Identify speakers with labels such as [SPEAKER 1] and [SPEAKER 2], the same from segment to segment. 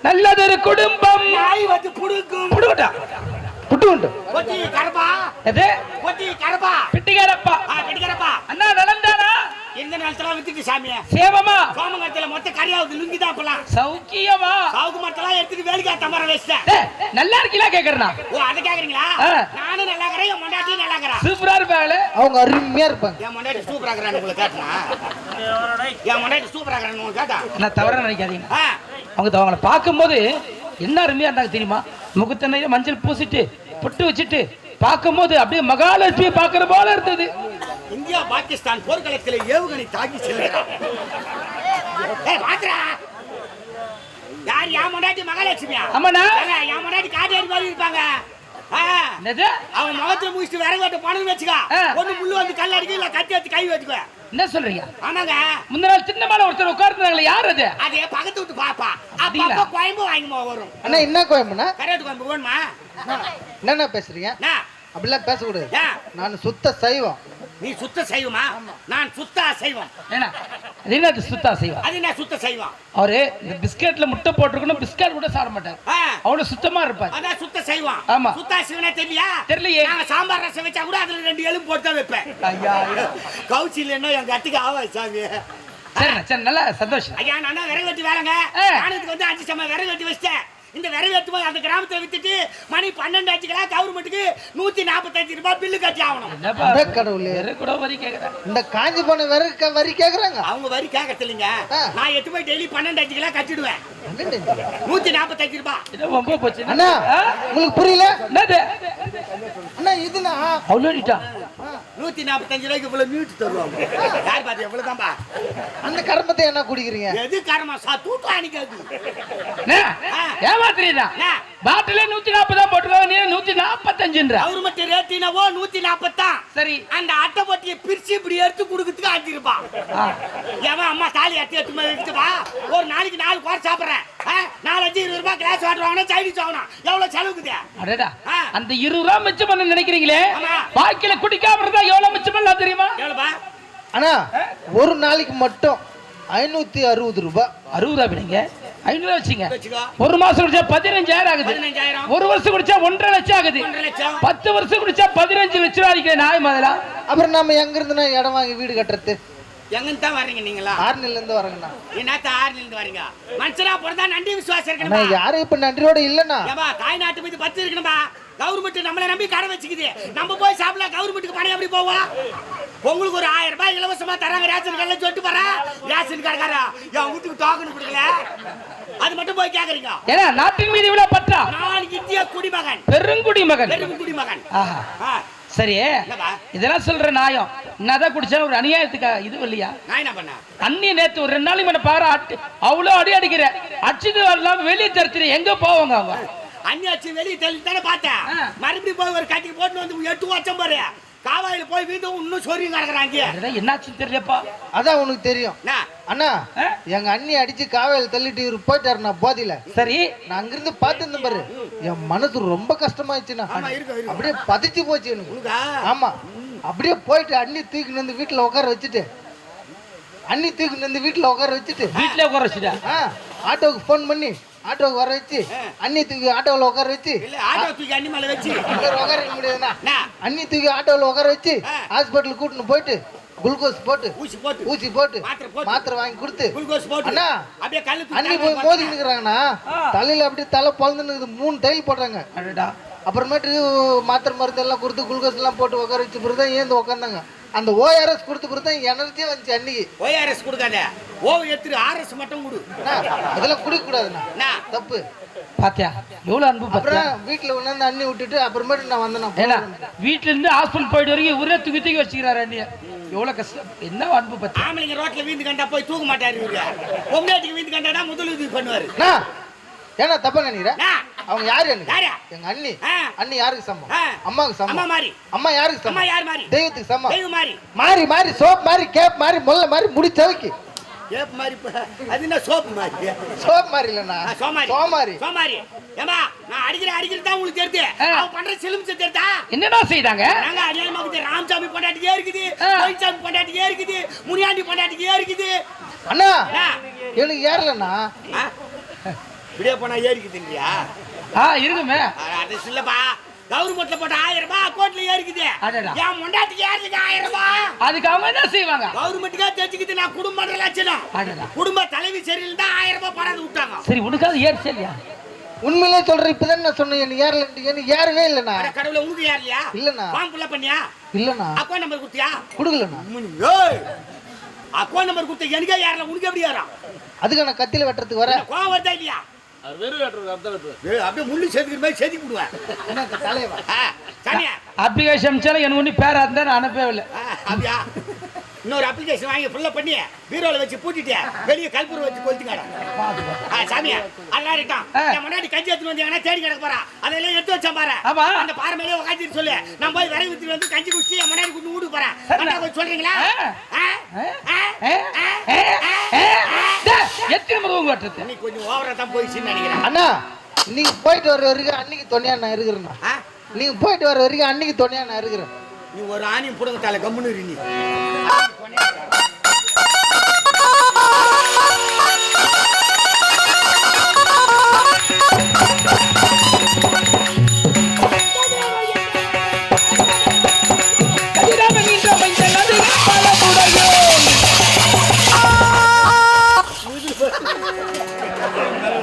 [SPEAKER 1] நல்லதொரு குடும்பம்.
[SPEAKER 2] நாய் வந்து புடுங்கும்.
[SPEAKER 1] புடுகட்டா புட்டு உண்டு
[SPEAKER 2] கொட்டி கரப்பா.
[SPEAKER 1] எது?
[SPEAKER 2] கொட்டி கரப்பா.
[SPEAKER 1] பிட்டிகாரப்பா
[SPEAKER 2] ஆ கட்டிக்கிறப்பா
[SPEAKER 1] அண்ணா நலந்தானா
[SPEAKER 2] எந்த நிலத்துல வித்துட்டு சாமிய.
[SPEAKER 1] சேவமா?
[SPEAKER 2] சோமங்கத்துல மொத்த கரியாவது லுங்கி தான் அப்பலாம்
[SPEAKER 1] சௌக்கியமா?
[SPEAKER 2] சாவுக்கு மரத்தெல்லாம் எடுத்துட்டு வேலைக்கா தமர வச்சிட்டேன்.
[SPEAKER 1] நல்லா இருக்கீங்களா கேக்குறனா?
[SPEAKER 2] ஓ அதை கேக்குறீங்களா. நானும் நல்லா இருக்கிறேன் என் மொண்டாட்டியும் நல்லா இருக்கிறா.
[SPEAKER 1] சூப்பரா இருப்பாங்களே
[SPEAKER 3] அவங்க அருமையா இருப்பாங்க.
[SPEAKER 2] என் மொண்டாட்டி சூப்பரா இருக்கிறான்னு உங்களுக்கு கேட்டனா? என் மொண்டாட்டி சூப்பரா இருக்கிறான்னு உங்களுக்கு கேட்டா?
[SPEAKER 1] நான் தவற நினைக்காதீங்க. அவங்க அவங்கள பார்க்கும்போது என்ன அருமையா இருந்தாங்க தெரியுமா? முகத்தண்ணையில மஞ்சள் பூசிட்டு பொட்டு வச்சுட்டு பார்க்கும்போது அப்படியே மகாலட்சுமி பார்க்கிற போல இருந்தது.
[SPEAKER 2] இந்தியா பாகிஸ்தான் போர்க்களத்தில் ஏவுகணை தாக்கி செல்கிறார். ஏய் பாத்துடா யார் என் மொண்டாட்டி மகாலட்சுமியா?
[SPEAKER 1] ஆமாண்ணா.
[SPEAKER 2] என் முன்னாடி காட்டேரி மாதிரி இருப்பாங்க. ஆ,
[SPEAKER 1] என்னது?
[SPEAKER 2] அவன் முகத்துல முடிச்சுட்டு விறகு வெட்ட போனதுன்னு வச்சுக்கோ. ஒண்ணு முள்ளு வந்து கல் அடிக்க இல்ல கத்தி வச்சு கை வெட்டுக்குவ
[SPEAKER 1] என்ன சொல்றீங்க?
[SPEAKER 2] ஆமாங்க.
[SPEAKER 1] முந்தின நாள் சின்னமான ஒருத்தர் உட்கார்ந்தாங்களே யார் அது?
[SPEAKER 2] அதே பக்கத்து விட்டு பாப்பா? அப்பப்ப கோயம்பு வாங்கிமா வரும்.
[SPEAKER 3] அண்ணா என்ன கோயம்புண்ணா?
[SPEAKER 2] கரையாட்டு கோயம்பு வேணுமா
[SPEAKER 3] என்னண்ணா பேசுறீங்க? அப்படிலாம் பேசக்கூடாது.
[SPEAKER 2] ஏன்?
[SPEAKER 3] நான் சுத்த சைவம்.
[SPEAKER 2] நீ சுத்த செய்வமா நான் சுத்த செய்வோம்
[SPEAKER 1] என்ன சுத்தா செய்வா
[SPEAKER 2] அது என்ன சுத்த செய்வோம்
[SPEAKER 1] அவரு இந்த பிஸ்கட்ல முட்டை போட்டிருக்கணும் பிஸ்கட் கூட சாப்பிட மாட்டார். அவ்வளவு சுத்தமா இருப்பார்.
[SPEAKER 2] அதான் சுத்த செய்வோம்
[SPEAKER 1] ஆமா.
[SPEAKER 2] சுத்தா சிவனே தெரியலையா
[SPEAKER 1] தெரியலையே.
[SPEAKER 2] நாங்க சாம்பார் ரசம் வச்சா கூட அதுல ரெண்டு எலும்பு போட்டு தான் வைப்பேன்.
[SPEAKER 1] ஐயா.
[SPEAKER 2] கவுச்சி இல்லைன்னா என் கட்டுக்கு ஆவா சாமி.
[SPEAKER 1] சரி சரி நல்லா சந்தோஷம்.
[SPEAKER 2] ஐயா நான் விறகு வெட்டி வேலைங்க?
[SPEAKER 1] ஆ.
[SPEAKER 2] நானதுக்கு வந்து அஞ்சு சம விறகு வெட்டி வச்சிட்டேன். இந்த விறகு வெட்டும் போது அந்த கிராமத்துல வித்துட்டு மணி பன்னெண்டு ஆச்சுக்கலாம் கவர்மெண்ட்டுக்கு நூத்தி நாற்பத்தஞ்சு ரூபாய் பில்லு கட்டி ஆகணும்.
[SPEAKER 3] கடவுளே.
[SPEAKER 1] வேற கூட வரி கேக்குறேன்
[SPEAKER 3] இந்த காஞ்சி போன வரி வரி கேக்குறாங்க.
[SPEAKER 2] அவங்க வரி கேட்கறது இல்லைங்க. நான் எட்டு போய் டெய்லி பன்னெண்டு அஞ்சு கிலோ கட்டிடுவேன்? நூத்தி நாற்பத்தஞ்சு ரூபாய்.
[SPEAKER 1] போச்சு?
[SPEAKER 3] அண்ணா? உங்களுக்கு புரியல? அண்ணா இதுனா
[SPEAKER 1] அவ்வளோடிட்டா?
[SPEAKER 2] நூத்தி நாற்பத்தஞ்சு ரூபாய்க்கு இவ்வளவு மியூட் தருவாங்க. யார் பாத்து எவ்வளவுதான்பா?
[SPEAKER 3] அந்த கர்மத்தை என்ன குடிக்கிறீங்க?
[SPEAKER 2] எது காரமா சா தூக்கம் அணிக்காது
[SPEAKER 1] ஏமாத்துறீதா? பாட்டிலே நூத்தி நாற்பதா போட்டுருக்காங்க நீ நூத்தி நாற்பத்தஞ்சுன்ற
[SPEAKER 2] கவர்மெண்ட் ரேட்டினவோ நூத்தி நாற்பத்தான்
[SPEAKER 1] சரி.
[SPEAKER 2] அந்த அட்டை பொட்டியை பிரிச்சு இப்படி எடுத்து கொடுக்கறதுக்கு அஞ்சு ரூபாய்
[SPEAKER 1] ஆ.
[SPEAKER 2] ஏன் அம்மா தாலி அட்டி எடுத்து போய் வச்சுப்பா ஒரு நாளைக்கு நாலு குவார் சாப்பிட்றேன். நாலு அஞ்சு இருபது ரூபாய் கிளாஸ் வாட்டர் வாங்கினா சைனீஸ் வாங்கணும் எவ்வளவு செலவுக்குது?
[SPEAKER 1] அடடா.
[SPEAKER 2] ஆ.
[SPEAKER 1] அந்த இருபது ரூபா மிச்சம் பண்ண நினைக்கிறீங்களே. பாக்கில குடிக்காம இருந்தா எவ்வளவு மிச்சம் பண்ணலாம் தெரியுமா?
[SPEAKER 2] எவ்வளோப்பா
[SPEAKER 3] அண்ணா ஒரு நாளைக்கு மட்டும் ஐநூத்தி அறுபது ரூபாய்.
[SPEAKER 1] அறுபது ரூபா விடுங்க ஐநூறு வச்சுங்க. ஒரு மாசம் குடிச்சா பதினஞ்சாயிரம் ஆகுது.
[SPEAKER 2] பதினஞ்சாயிரம்.
[SPEAKER 1] ஒரு வருஷம் குடிச்சா ஒன்றரை லட்சம் ஆகுது. பத்து வருஷம் குடிச்சா பதினஞ்சு லட்சம் ரூபா அடிக்கிற நாய் முதலா.
[SPEAKER 3] அப்புறம் நம்ம எங்க இருந்துனா இடம் வாங்கி வீடு கட்டுறது?
[SPEAKER 2] எங்கன்னு தான் வர்றீங்க நீங்களா?
[SPEAKER 3] ஆர்னில இருந்து வரங்கண்ணா
[SPEAKER 2] என்னத்த ஆறுல இருந்து வரீங்க? மனுஷனா பிறந்தா நன்றி விசுவாசம் இருக்கணுமா?
[SPEAKER 3] யாரும் இப்ப நன்றியோட இல்லண்ணா.
[SPEAKER 2] ஏப்பா தாய் நாட்டு மீது பத்து இருக்கணுமா? கவர்மெண்ட் நம்மளை நம்பி கடை வச்சுக்குது. நம்ம போய் சாப்பிடலாம் கவர்மெண்ட்டுக்கு பணம் எப்படி போவோம் உங்களுக்கு ஒரு ஆயிரம் இலவசமா தராங்க ரேஷன் கடையில் சொல்லிட்டு போறா. ரேஷன் கடைக்காரா? என் வீட்டுக்கு டோக்கன் கொடுக்கல. அது மட்டும் போய் கேக்குறீங்க.
[SPEAKER 1] ஏன்னா நாட்டின் மீது இவ்வளவு பற்றா?
[SPEAKER 2] நான் இந்திய குடிமகன்.
[SPEAKER 1] பெருங்குடி மகன். ஆஹா.
[SPEAKER 2] ஆ,
[SPEAKER 1] சரி இதெல்லாம் சொல்ற நாயம். என்னதான் குடிச்சாலும் ஒரு அநியாயத்துக்கா இது இல்லையா?
[SPEAKER 2] நான் என்ன பண்ண
[SPEAKER 1] அண்ணி நேத்து ஒரு ரெண்டு நாளைக்கு மேல பாரு அட்டு அவ்வளோ அடி அடிக்கிற. அடிச்சது வரலாம் வெளியே தருத்துற எங்க போவாங்க அவங்க?
[SPEAKER 2] அந்நியாச்சு வெளியே தள்ளி தானே பார்த்தேன். மறுபடியும் போய் ஒரு கட்டிக்கு போட்டு வந்து எட்டு வருஷம் பாரு. காவாயில போய் வீண்டும் இன்னும் சொறி கிடக்குறாங்க
[SPEAKER 1] என்னாச்சுன்னு தெரியலப்பா.
[SPEAKER 3] அதான் உனக்கு தெரியும். அண்ணா? எங்க அண்ணி அடிச்சு காவையில தள்ளிட்டு இவரு போயிட்டாருண்ணா போதியில.
[SPEAKER 1] சரி.
[SPEAKER 3] நான் அங்கிருந்து பார்த்து பாரு. என் மனசு ரொம்ப கஷ்டமாயிடுச்சுண்ணா. அப்படியே பதிச்சு போச்சு எனக்கு. ஆமா. அப்படியே போயிட்டு அண்ணி தூக்கிட்டு வந்து வீட்டுல உட்கார வச்சுட்டு அண்ணி தூக்கிட்டு வந்து வீட்டுல உட்கார வச்சுட்டு
[SPEAKER 1] வீட்டுல உட்கார வச்சுட்டா?
[SPEAKER 3] ஆ ஆட்டோவுக்கு ஃபோன் பண்ணி ஆட்டோவுக்கு வர வச்சு அண்ணி தூக்கி ஆட்டோவில் உட்கார வச்சு
[SPEAKER 2] இல்ல ஆட்டோ தூக்கி அண்ணி மேல வச்சு.
[SPEAKER 3] உட்கார வைக்க முடியாதுண்ணா. அண்ணி தூக்கி ஆட்டோவில் உட்கார வச்சு
[SPEAKER 2] ஆ.
[SPEAKER 3] ஹாஸ்பிட்டலுக்கு கூட்டின்னு போயிட்டு குளுக்கோஸ் போட்டு
[SPEAKER 2] ஊசி போட்டு.
[SPEAKER 3] ஊசி போட்டு
[SPEAKER 2] மாத்திரை
[SPEAKER 3] வாங்கி கொடுத்து.
[SPEAKER 2] குளுக்கோஸ் போட்டு.
[SPEAKER 3] அண்ணா
[SPEAKER 2] அப்படியே கல்லு
[SPEAKER 3] அண்ணி போய். மோதி நிற்கிறாங்கண்ணா தலையில அப்படியே தலை பொழந்துன்னு மூணு டைல் போடுறாங்க.
[SPEAKER 1] அடடா.
[SPEAKER 3] அப்புறமேட்டு மாத்திரை மருந்து எல்லாம் கொடுத்து குளுக்கோஸ் எல்லாம் போட்டு உட்கார வச்சு பிறகு தான் ஏந்து உட்காந்தாங்க அந்த ஓஆர்எஸ் கொடுத்த தான் எனர்ஜியே வந்துச்சு அன்னைக்கு.
[SPEAKER 2] ORS கொடுக்காத. ஓ எடுத்துரு ஆர்எஸ் மட்டும் கொடு.
[SPEAKER 3] அதெல்லாம் குடிக்க கூடாதுண்ணா.
[SPEAKER 2] என்ன
[SPEAKER 3] தப்பு.
[SPEAKER 1] பாத்தியா? எவ்வளவு அன்பு
[SPEAKER 3] அப்புறம் வீட்டுல கொண்டாந்து அண்ணி விட்டுட்டு அப்புறமேட்டு நான் வந்தேன்
[SPEAKER 1] ஏன்னா வீட்டுல இருந்து ஹாஸ்பிட்டல் போயிட்டு வரைக்கும் இவரே தூக்கி தூக்கி வச்சுக்கிறாரு அண்ணிய. எவ்வளவு கஷ்டம். என்ன அன்பு பத்தி
[SPEAKER 2] ஆம்பளைங்க ரோட்ல வீந்து கண்டா போய் தூக்க மாட்டாரு பொம்மையாட்டிக்கு வீந்து கண்டாடா முதல் இது பண்ணுவாரு.
[SPEAKER 3] அண்ணா, ஏன்னா தப்பா நினைக்கிறேன்
[SPEAKER 2] அண்ணா,
[SPEAKER 3] அவங்க யாரு? எங்க அண்ணி. அண்ணி யாருக்கு சமம். அம்மாவுக்கு
[SPEAKER 2] அம்மா
[SPEAKER 3] சமம்
[SPEAKER 2] மாதிரி
[SPEAKER 3] அம்மா யாருக்கு சமம்?
[SPEAKER 2] யார் மாதிரி
[SPEAKER 3] தெய்வத்துக்கு சமம்.
[SPEAKER 2] தெய்வம் மாதிரி
[SPEAKER 3] மாறி மாறி சோப் மாறி கேப் மாறி முல்லை மாறி முடி தவிக்கி
[SPEAKER 2] ஏப் மாதிரி அது என்ன சோப்பு மாதிரி
[SPEAKER 3] சோப் மாதிரி இல்லண்ணா
[SPEAKER 2] சோமாரி
[SPEAKER 3] சோமாரி
[SPEAKER 2] சோமாரி ஏமா நான் அடிக்கிற அடிக்கிறது தான் உங்களுக்கு தெரியுது. அவன் பண்ற சிலிம் தெரியுதா?
[SPEAKER 1] என்னடா செய்தாங்க?
[SPEAKER 2] நாங்க அநியாயமாக ராமசாமி பொண்டாட்டிக்கே இருக்குது.
[SPEAKER 1] ஆ.
[SPEAKER 2] மயில்சாமி பொண்டாட்டிக்கே இருக்குது. முனியாண்டி பொண்டாட்டிக்கே இருக்குது.
[SPEAKER 3] அண்ணா. எனக்கு ஏறலண்ணா?
[SPEAKER 2] இப்படியே போனா ஏறிக்குது இல்லையா
[SPEAKER 1] ஆ இருக்குமே.
[SPEAKER 2] அது இல்லப்பா கவர்மெண்ட்ல போட்ட ஆயிரம்? ரூபாய் அக்கௌண்ட்ல ஏறிக்குது.
[SPEAKER 1] அடடா.
[SPEAKER 2] என் முண்டாட்டிக்கு ஏறிக்கு ஆயிரம்? ரூபாய்
[SPEAKER 1] அதுக்கு அவங்க என்ன செய்வாங்க?
[SPEAKER 2] கவர்மெண்ட்டுக்கே தெரிஞ்சுக்கிது நான் குடும்ப லட்சணம்
[SPEAKER 1] அடடா.
[SPEAKER 2] குடும்ப தலைவி சரியில்லை ஆயிரம் ரூபாய் பணம் விட்டாங்க.
[SPEAKER 1] சரி உனக்காவது ஏறிச்சு இல்லையா
[SPEAKER 3] உண்மையிலே சொல்றேன் இப்பதான் நான் சொன்னேன் ஏறலன்ட்டு எனக்கு ஏறவே இல்லைண்ணா.
[SPEAKER 2] அட கடவுளை உனக்கு ஏறலையா?
[SPEAKER 3] இல்லண்ணா.
[SPEAKER 2] ஃபார்ம் ஃபுல்லா பண்ணியா?
[SPEAKER 3] இல்லண்ணா.
[SPEAKER 2] அக்கௌண்ட் நம்பர் கொடுத்தியா?
[SPEAKER 3] கொடுக்கலண்ணா.
[SPEAKER 2] ஏய். அக்கௌண்ட் நம்பர் கொடுத்த எனக்கே ஏறல உனக்கு எப்படி ஏறும்?
[SPEAKER 3] அதுக்கு நான் கத்தியில வெட்டுறதுக்கு வர.
[SPEAKER 2] கோவம் வருதா இல்லையா? ஏய், அப்படியே முள்ளு செதுக்கிற மாதிரி செதுக்கி விடுவேன்
[SPEAKER 3] என்ன தலைவா?
[SPEAKER 2] சாமியா.
[SPEAKER 1] அப்ளிகேஷன் அனுப்பிச்சாலும் எனக்கு ஒன்றும் பேரா இருந்தா நான் அனுப்பவே இல்லை.
[SPEAKER 2] அப்படியா? இன்னொரு அப்ளிகேஷன் வாங்கி ஃபுல்லா பண்ணி பீரோல வச்சு பூட்டிட்டு வெளியே கல்பூரம் வச்சு கொளுத்துக்காட ஆ, சாமியா அதெல்லாம் இருக்கான்
[SPEAKER 1] ஆ.
[SPEAKER 2] என் முன்னாடி கஞ்சி எடுத்துட்டு வந்தீங்கன்னா தேடி கிடக்க போறா. அதெல்லாம் எடுத்து வச்சேன் பாரு.
[SPEAKER 1] ஆமா.
[SPEAKER 2] அந்த பாறை மேலே உட்காந்துட்டு சொல்லு. நான் போய் விரை ஊத்தி வந்து கஞ்சி குடிச்சு என் முன்னாடி கொண்டு வீட்டுக்கு போறேன். சொல்றீங்களா? இன்னைக்கு கொஞ்சம் ஓவரா தான் போயிடுச்சுன்னு நினைக்கிறேன்.
[SPEAKER 3] அண்ணா நீங்க போயிட்டு வர வரைக்கும் அன்னைக்கு துணையா நான் இருக்கிறேண்ணா? நீங்க போயிட்டு வர வரைக்கும் அன்னைக்கு துணையா நான் இருக்கிறேன்.
[SPEAKER 2] நீ ஒரு ஆணியும் புடுங்க தலை கம்முன்னு நீ.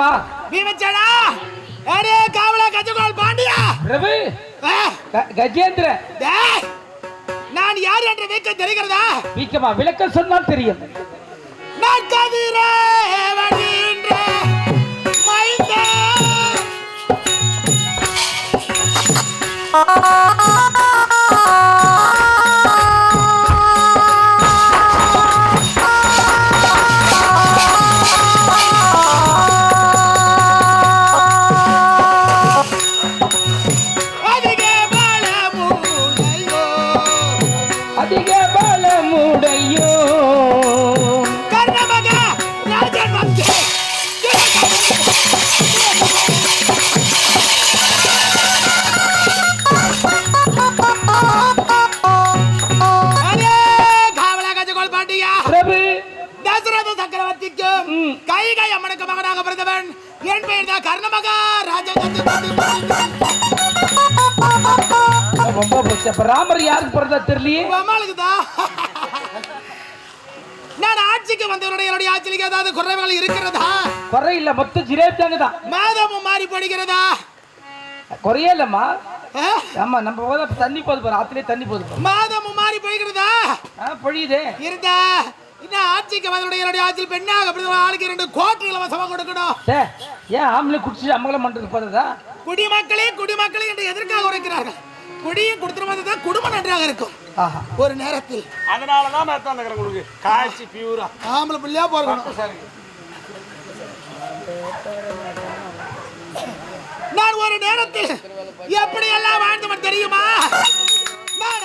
[SPEAKER 1] பீமசேனமா
[SPEAKER 2] பீமச்சாடா அடே காவலா கஜகோல் பாண்டியா!
[SPEAKER 1] பிரபு
[SPEAKER 2] ஆ,
[SPEAKER 1] க- கஜேந்திரன்
[SPEAKER 2] டேய், நான் யார் என்ற வீக்க தெரிகிறதா?
[SPEAKER 1] வீக்கமா விளக்கம் சொன்னால் தெரியும்.
[SPEAKER 2] நான் கதிரே வழின்ற மைந்தா கைகை அம்மனுக்கு மகனாக பிறந்தவன் என் பெயர் தான் கர்ணமகா ராஜ
[SPEAKER 1] ராமர் யாருக்கு பிறந்தா தெரியலையே?
[SPEAKER 2] அம்மாளுக்கு தான். நான் ஆட்சிக்கு வந்தவருடைய என்னுடைய ஆட்சிக்கு ஏதாவது குறைவுகள் இருக்கிறதா?
[SPEAKER 1] குறை இல்ல மொத்தம் ஜிலேபி தாங்க தான்
[SPEAKER 2] மாதமும் மாறி போடுகிறதா?
[SPEAKER 1] குறையே இல்லம்மா? ஆமா நம்ம போத தண்ணி போது பாரு ஆத்துலயே தண்ணி போது
[SPEAKER 2] மாதமும் மாறி போய்கிறதா
[SPEAKER 1] பொழியுதே.
[SPEAKER 2] இருந்தா இன்னும் ஆட்சிக்கு வந்தவருடைய என்னுடைய ஆட்சியில் பெண்ணாக அப்படி ஆளுக்கு இரண்டு கோட்டு இலவசமா கொடுக்கணும்.
[SPEAKER 1] ஏன் ஆம்பளை குடிச்சு அமங்கலம் பண்றது போதா
[SPEAKER 2] குடிமக்களே குடிமக்களே என்று எதற்காக உரைக்கிறார்கள்? குடியும் கொடுத்துருவது தான் குடும்பம் நன்றாக இருக்கும்.
[SPEAKER 1] ஆஹா.
[SPEAKER 2] ஒரு நேரத்தில்.
[SPEAKER 4] அதனாலதான் மேத்தான் இருக்கிறேன் உங்களுக்கு. காய்ச்சி பியூரா
[SPEAKER 2] ஆம்பளை பிள்ளையா போறணும் நான் ஒரு நேரத்தில் எப்படி எல்லாம் வாழ்ந்தவன் தெரியுமா? நான்